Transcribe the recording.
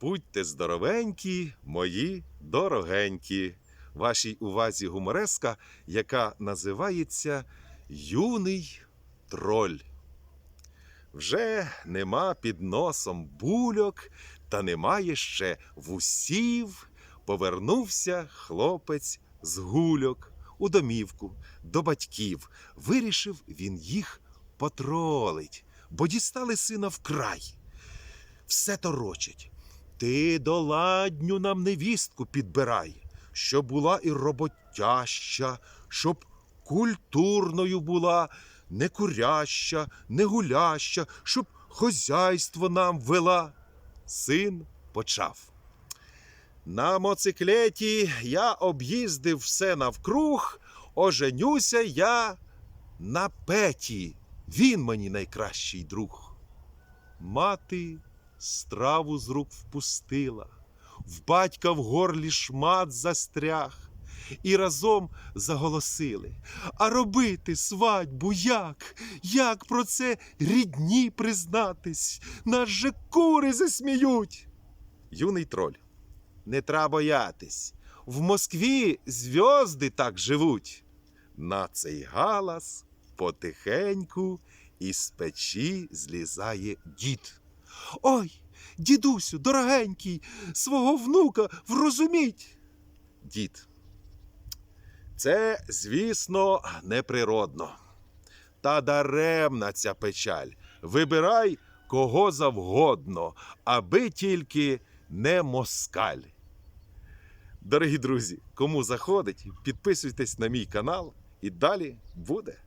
Будьте здоровенькі, мої дорогенькі. Вашій увазі гумореска, яка називається Юний троль. Вже нема під носом бульок, та немає ще вусів. Повернувся хлопець з гульок у домівку до батьків. Вирішив він їх потролить, бо дістали сина вкрай. Все торочить. Ти доладню нам невістку підбирай, щоб була і роботяща, щоб культурною була, не куряща, не гуляща, щоб хозяйство нам вела. Син почав. На моциклеті я об'їздив все навкруг, оженюся я на петі. Він мені найкращий друг. Мати страву з рук впустила, в батька в горлі шмат застряг, і разом заголосили. А робити свадьбу як? Як про це рідні признатись? Нас же кури засміють. Юний троль, не треба боятись. В Москві зв'язди так живуть. На цей галас потихеньку із печі злізає дід. Ой, дідусю, дорогенький, свого внука врозуміть. Дід. Це, звісно, неприродно. Та даремна ця печаль. Вибирай кого завгодно, аби тільки не москаль. Дорогі друзі, кому заходить, підписуйтесь на мій канал і далі буде.